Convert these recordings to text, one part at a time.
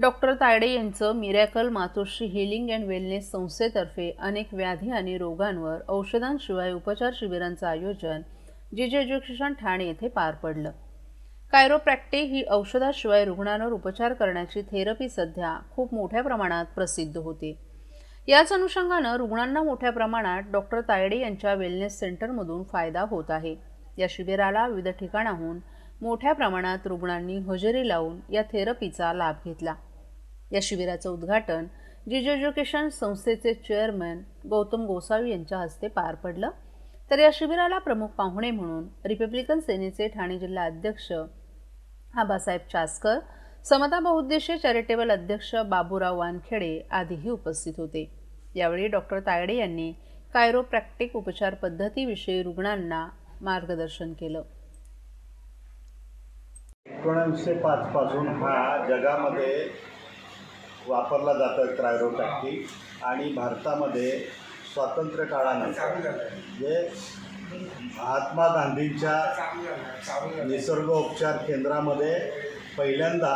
Doctor Tayde यांचं miracle Matoshri healing and wellness संस्थेतर्फे अनेक व्याधी आणि रोगांवर औषधांशिवाय उपचार शिबिरांचं आयोजन जे जे एज्युकेशन ठाणे येथे पार पडलं. कायरोप्रॅक्टे ही औषधाशिवाय रुग्णांवर उपचार करण्याची थेरपी सध्या खूप मोठ्या प्रमाणात प्रसिद्ध होते. याच अनुषंगानं रुग्णांना मोठ्या प्रमाणात डॉक्टर तायडे यांच्या वेलनेस सेंटरमधून फायदा होत आहे. या शिबिराला विविध ठिकाणाहून मोठ्या प्रमाणात रुग्णांनी हजेरी लावून या थेरपीचा लाभ घेतला. या शिबिराचं उद्घाटन जिजू एज्युकेशन संस्थेचे चेअरमन गौतम गोसावी यांच्या हस्ते पार पडलं. तर या शिबिराला प्रमुख पाहुणे म्हणून रिपब्लिकन सेनेचे ठाणे जिल्हा अध्यक्ष आबासाहेब चासकर समता बहुउद्देशीय चॅरिटेबल अध्यक्ष बाबूराव वानखेडे आदीही उपस्थित होते. यावेळी डॉक्टर तायडे यांनी कायरोप्रॅक्टिक उपचार पद्धतीविषयी रुग्णांना मार्गदर्शन केलं. एकोणीसशे पाचपासून हा जगामध्ये वापरला जातो क्रायरोटॅक्टिक आणि भारतामध्ये स्वातंत्र्य काळानंतर जे महात्मा गांधींच्या निसर्गोपचार केंद्रामध्ये पहिल्यांदा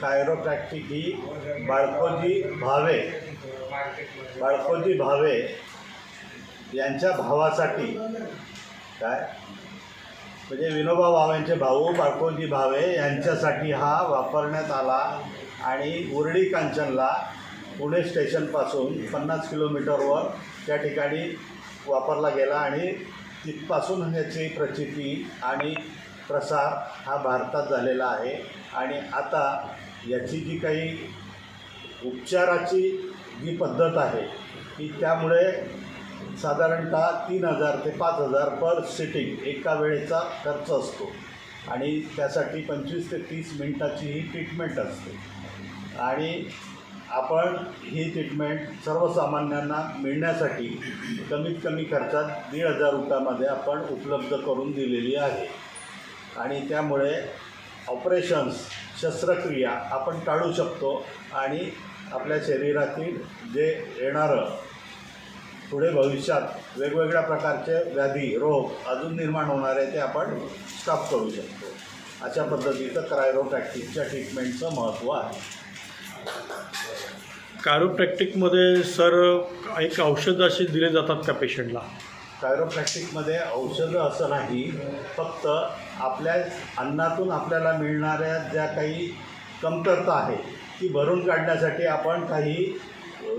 कायरोप्रॅक्टिक ही बाळकोजी भावे बाळकोजी भावे यांच्या भावासाठी काय? म्हणजे विनोबा भावेंचे भाऊ बाळकोजी भावे यांच्यासाठी हा वापरण्यात आला आणि उरळी कांचनला पुणे स्टेशनपासून पन्नास किलोमीटरवर त्या ठिकाणी वापरला गेला आणि तिथपासून ह्याची प्रचिती आणि प्रसार हा भारतात झालेला आहे. आणि आता याची जी काही उपचाराची जी पद्धत आहे की त्यामुळे साधारणतः तीन हजार ते पाच हजार पर सिटिंग एका वेळेचा खर्च असतो. आणि त्यासाठी पंचवीस ते तीस मिनटाची ही ट्रीटमेंट असते. आणि आपण ही ट्रीटमेंट सर्वसामान्यांना मिळण्यासाठी कमीत कमी खर्चात दीड हजार रुपयामध्ये आपण उपलब्ध करून दिलेली आहे. आणि त्यामुळे ऑपरेशन्स शस्त्रक्रिया आपण टाळू शकतो आणि आपल्या शरीरातील जे येणारं पुढे भविष्यात वेगवेगळ्या प्रकारचे व्याधी रोग अजून निर्माण होणार आहे ते आपण स्टॉप करू शकतो. अशा पद्धतीचं क्रायरोप्रॅक्टिसच्या ट्रीटमेंटचं महत्त्व आहे. कायरोप्रॅक्टिकमध्ये सर एक औषध असे दिले जातात का पेशंटला कायरोप्रॅक्टिकमध्ये औषधं असं नाही फक्त आपल्या अन्नातून आपल्याला मिळणाऱ्या ज्या काही कमतरता आहे ती भरून काढण्यासाठी आपण काही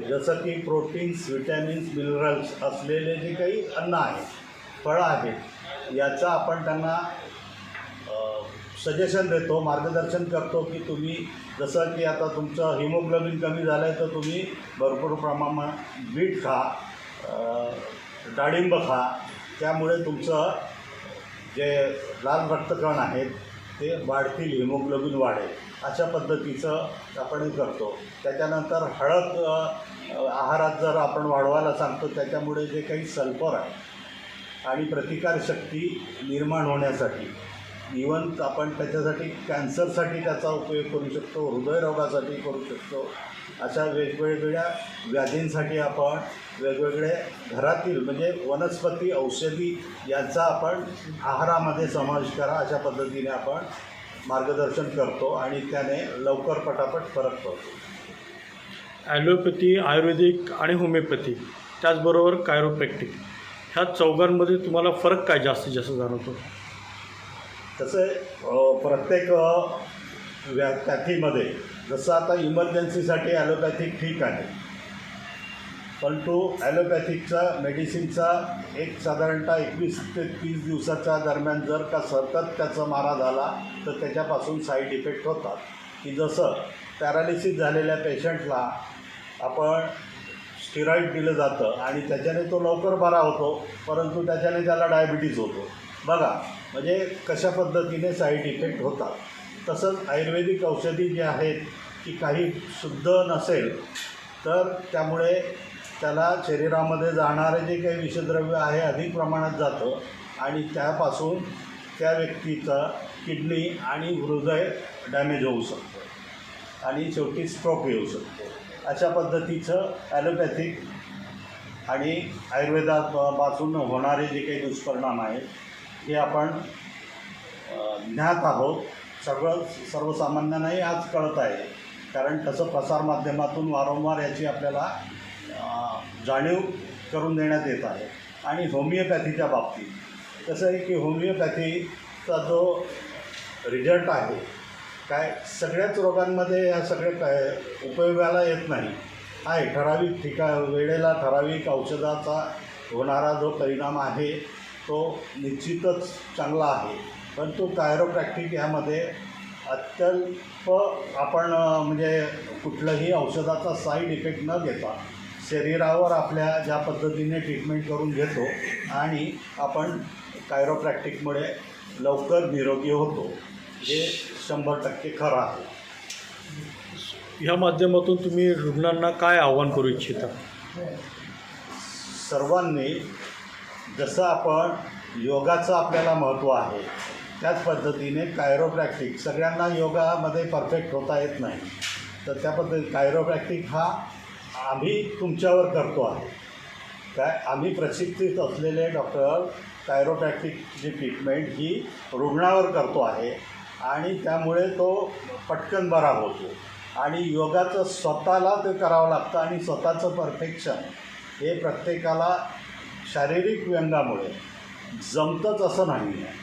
जसं की प्रोटीन्स विटॅमिन्स मिनरल्स असलेले जे काही अन्न आहे फळं आहेत याचा आपण त्यांना सजेशन देतो मार्गदर्शन करतो की तुम्ही जसं की आता तुमचं हिमोग्लोबिन कमी झालं आहे तर तुम्ही भरपूर प्रमाणात बीट खा डाळिंब खा. त्यामुळे तुमचं जे लाल रक्तकण आहेत ते वाढतील हिमोग्लोबिन वाढेल. अशा पद्धतीचं आपण हे करतो. त्याच्यानंतर हळद आहारात जर आपण वाढवायला सांगतो त्याच्यामुळे जे काही सल्फर आहे आणि प्रतिकारशक्ती निर्माण होण्यासाठी इवन आपण त्याच्यासाठी कॅन्सरसाठी त्याचा उपयोग करू शकतो हृदयरोगासाठी करू शकतो अशा वेगवेगळ्या व्याधींसाठी आपण वेगवेगळे घरातील म्हणजे वनस्पती औषधी यांचा आपण आहारामध्ये समावेश करा अशा पद्धतीने आपण मार्गदर्शन करतो आणि त्याने लवकर पटापट फरक पडतो. ॲलोपॅथी आयुर्वेदिक आणि होमिओपॅथी त्याचबरोबर कायरोप्रॅक्टिक ह्या चौघांमध्ये तुम्हाला फरक काय जास्तीत जास्त जाणवतो? तसं प्रत्येक व्या पॅथीमध्ये जसं आता इमर्जन्सीसाठी ॲलोपॅथिक ठीक आहे पण तो ॲलोपॅथिकचा मेडिसिनचा एक साधारणतः एकवीस ते तीस दिवसाच्या दरम्यान जर का सतत त्याचा मारा झाला तर त्याच्यापासून साईड इफेक्ट होतात. की जसं पॅरालिसिस झालेल्या पेशंटला आपण स्टिरॉईड दिलं जातं आणि त्याच्याने तो लवकर बरा होतो परंतु त्याच्याने त्याला डायबिटीज होतो. बघा म्हणजे कशा पद्धतीने साईड इफेक्ट होतात. तसंच आयुर्वेदिक औषधी जी आहेत की काही शुद्ध नसेल तर त्यामुळे त्याला शरीरामध्ये जाणारे जे काही विषद्रव्य आहे अधिक प्रमाणात जातं. आणि त्यापासून त्या व्यक्तीचा किडनी आणि हृदय डॅमेज होऊ शकतं. आणि शेवटी स्ट्रोक येऊ शकतो. अशा पद्धतीचं ॲलोपॅथिक आणि आयुर्वेदापासून होणारे जे काही दुष्परिणाम आहेत हे आपण ज्ञात आहोत. सगळं सर्वसामान्यांनाही आज कळत आहे. कारण तसं प्रसारमाध्यमातून वारंवार याची आपल्याला जाणीव करून देण्यात येत आहे. आणि होमिओपॅथीच्या बाबतीत कसं आहे की होमिओपॅथीचा जो रिझल्ट आहे काय सगळ्याच रोगांमध्ये ह्या सगळ्या काय उपयोगाला येत नाही आहे ठराविक ठिका वेळेला ठराविक औषधाचा होणारा जो परिणाम आहे तो निश्चितच चांगला आहे. परंतु कायरोप्रॅक्टिक यामध्ये अत्यल्प आपण म्हणजे कुठलंही औषधाचा साईड इफेक्ट न घेता शरीरावर आपल्या ज्या पद्धतीने ट्रीटमेंट करून घेतो आणि आपण कायरोप्रॅक्टिकमुळे लवकर निरोगी होतो हे शंभर टक्के खरं आहे. ह्या माध्यमातून तुम्ही रुग्णांना काय आव्हान करू इच्छिता? सर्वांनी जसं आपण योगाचं आपल्याला महत्त्व आहे त्याच पद्धतीने कायरोप्रॅक्टिक सगळ्यांना योगामध्ये परफेक्ट होता येत नाही. तर त्या पद्धती कायरोप्रॅक्टिक हा आम्ही तुमच्यावर करतो आहे. काय? आम्ही प्रशिक्षित असलेले डॉक्टर कायरोप्रॅक्टिकची ट्रीटमेंट ही रुग्णावर करतो आहे आणि त्यामुळे तो पटकन बरा होतो. आणि योगाचं स्वतःला ते करावं लागतं आणि स्वतःचं परफेक्शन हे प्रत्येकाला शारीरिक व्यंगामुळे जमतंच असं नाही आहे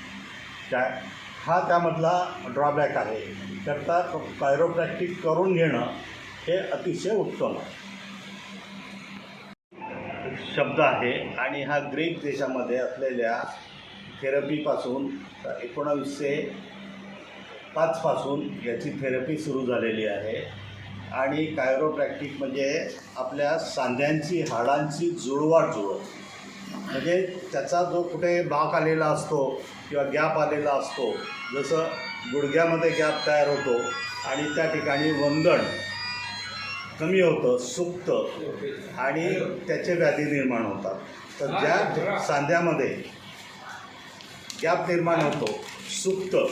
काय? हा त्यामधला ड्रॉबॅक आहे. करता कायरोप्रॅक्टिक करून घेणं हे अतिशय उत्तम आहे. शब्द आहे आणि हा ग्रीक देशामध्ये असलेल्या थेरपीपासून एकोणावीसशे पाचपासून याची थेरपी सुरू झालेली आहे. आणि कायरोप्रॅक्टिक म्हणजे आपल्या सांध्यांची हाडांची जुळवाट जुळव म्हणजे त्याचा जो कुठे बाक आलेला असतो किंवा गॅप आलेला असतो जसं गुडघ्यामध्ये गॅप तयार होतो आणि त्या ठिकाणी वंदण कमी होतं सुकतं आणि त्याचे व्याधी निर्माण होतात. तर ज्या सांध्यामध्ये गॅप निर्माण होतो सुकतं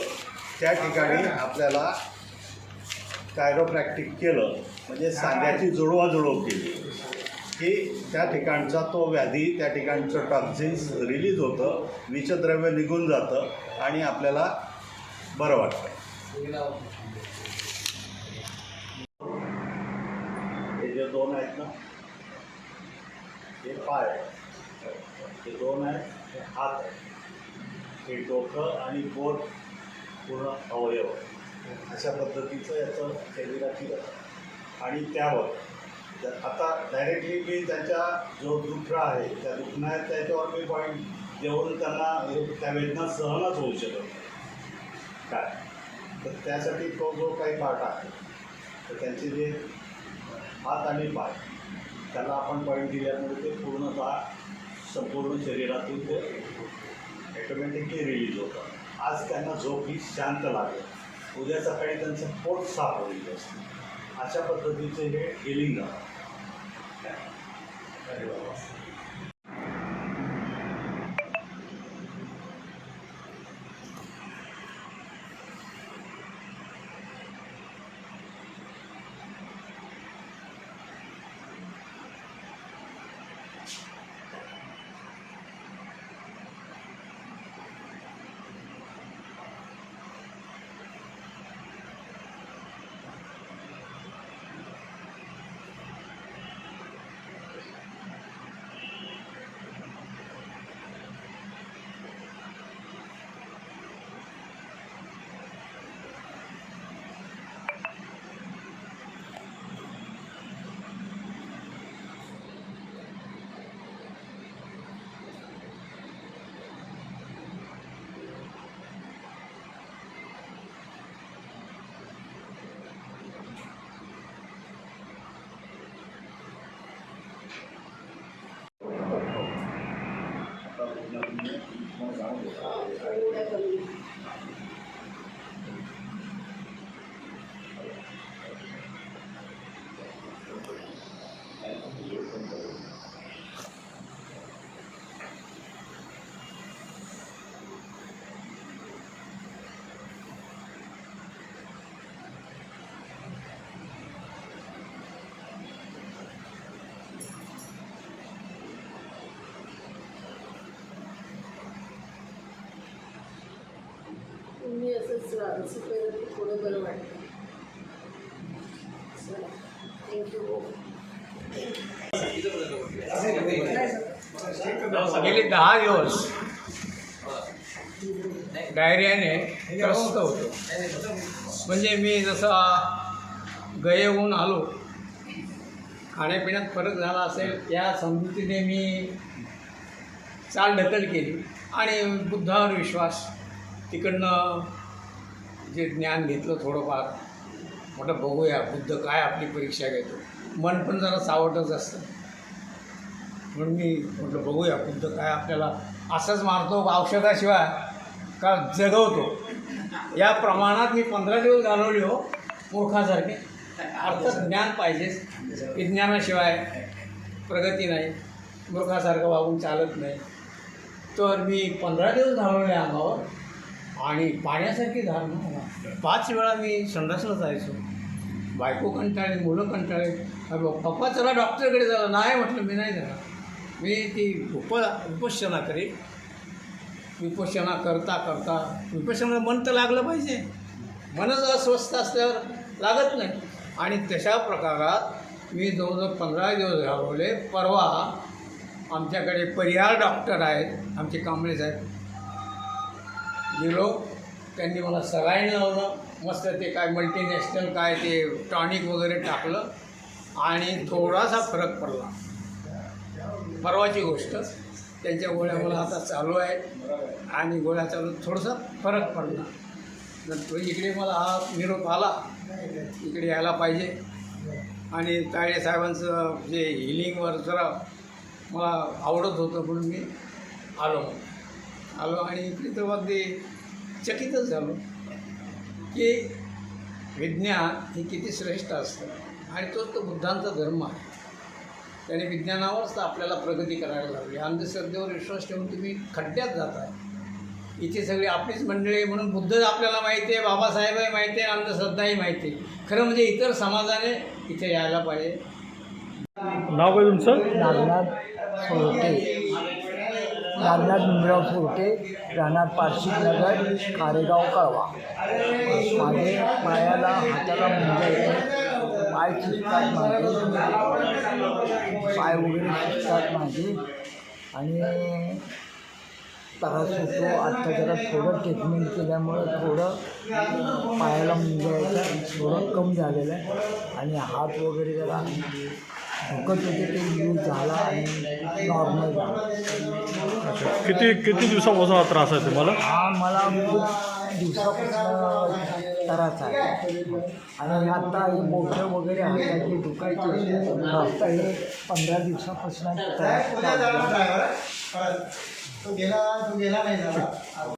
त्या ठिकाणी आपल्याला कायरोप्रॅक्टिक केलं म्हणजे सांध्याची जुळवाजुळव केली. की त्या ठिकाणचा तो व्याधी त्या ठिकाणचं टॉक्झिन्स रिलीज होतं विषद्रव्य निघून जातं आणि आपल्याला बरं वाटतं हे जे दोन आहेत ना? हे पाय ते हे दोन आहेत हे हात आहेत. हे डोकं आणि बोट पूर्ण अवयव अशा पद्धतीचं याचं शरीराची आणि त्यावर तर आता डायरेक्टली मी त्यांच्या जो दुखणा आहे त्या दुखण्या त्याच्यावर मी पॉईंट देऊन त्यांना त्या वेदना सहनच होऊ शकत काय? तर त्यासाठी तो जो काही पाठ आहे तर त्यांचे जे हात आणि पाय. त्याला आपण पॉईंट दिल्यामुळे ते पूर्णतः संपूर्ण शरीरातून ते ॲटोमॅटिकली रिलीज होतं. आज त्यांना झोप ही शांत लागेल. उद्या सकाळी त्यांचं पोट साफ होईल असते अशा पद्धतीचे हे हिलिंग धन्यवाद. असंच असं केलं की थोडं बरं वाटतं. थँक्यू गेले दहा दिवस. डायरियाने त्रस्त होतो. म्हणजे मी जसा गयेहून आलो खाण्यापिण्यात फरक झाला असेल या समजुतीने मी चाल ढकल केली. आणि बुद्धावर विश्वास तिकडनं जे ज्ञान घेतलं थोडंफार म्हटलं बघूया बुद्ध काय आपली परीक्षा घेतो. मन पण जरा सावटच असतं. म्हणून मी म्हटलं बघूया बुद्ध काय आपल्याला असंच मारतो औषधाशिवाय का जगवतो. या प्रमाणात मी पंधरा दिवस घालवले हो मूर्खासारखे. अर्थात ज्ञान पाहिजेच विज्ञानाशिवाय प्रगती नाही. मूर्खासारखं वागून चालत नाही. तर मी पंधरा दिवस घालवले अंगावर. आणि पाण्यासारखी धारणा मला. पाच वेळा मी संडासला जायचो. बायको कंटाळली मुलं कंटाळले. अरे पप्पा चला डॉक्टरकडे झाला नाही म्हटलं मी नाही झाला मी ती उप उपोषणा करी उपोषणा करता करता विपश्यना मन तर लागलं पाहिजे. मनच अस्वस्थ असल्यावर लागत नाही. आणि तशा प्रकारात मी जवळजवळ पंधरा दिवस घालवले. परवा आमच्याकडे परिहार डॉक्टर आहेत आमचे कांबळे साहेब गेलो. त्यांनी मला सलाईन लावलं. मस्त ते काय मल्टीनॅशनल काय ते टॉनिक वगैरे टाकलं. आणि थोडासा फरक पडला. परवाची गोष्ट. त्यांच्या गोळ्या मला आता चालू आहेत. आणि गोळ्या चालू थोडासा फरक पडला. नंतर इकडे मला हा निरोप आला. इकडे यायला पाहिजे. आणि ताळे साहेबांचं जे हिलिंगवर जरा मला आवडत होतं म्हणून मी आलो. आलो आणि इकडे तर अगदी चकितच झालो की विज्ञान हे किती श्रेष्ठ असतं आणि तोच तो बुद्धांचा धर्म आहे. त्याने विज्ञानावरच तर आपल्याला प्रगती करायला लागली अंधश्रद्धेवर विश्वास ठेवून तुम्ही खड्ड्यात जाताय इथे सगळी आपलीच मंडळी आहे म्हणून बुद्ध आपल्याला माहिती आहे बाबासाहेबही माहिती आहे अंधश्रद्धाही माहिती आहे. खरं म्हणजे इतर समाजाने इथे यायला पाहिजे. नाव काय तुमचं? नागनाथ नागनाथ भीमराव सोरटे राहणार पारशिक नगर कारेगाव कळवा. माझे पायाला हाताला मुंग्या येते. पाय सुटतात माझे पाय वगैरे सुटतात माझे आणि त्रास होतो. आत्ता जरा थोडं ट्रीटमेंट केल्यामुळं थोडं पायाला मुंग्या यायच्या थोडं कमी झालेलं आहे. आणि हात वगैरे जरा दुखत होते ते यूज झाला आणि नॉर्मल झाला किती किती दिवसापासून हा त्रास आहे तुम्हाला? हा मला खूप दिवसापासून त्रास आहे. आणि आता हे बोटं वगैरे हाताचे दुखायचे आता हे पंधरा दिवसापासून त्रास चालू आहे.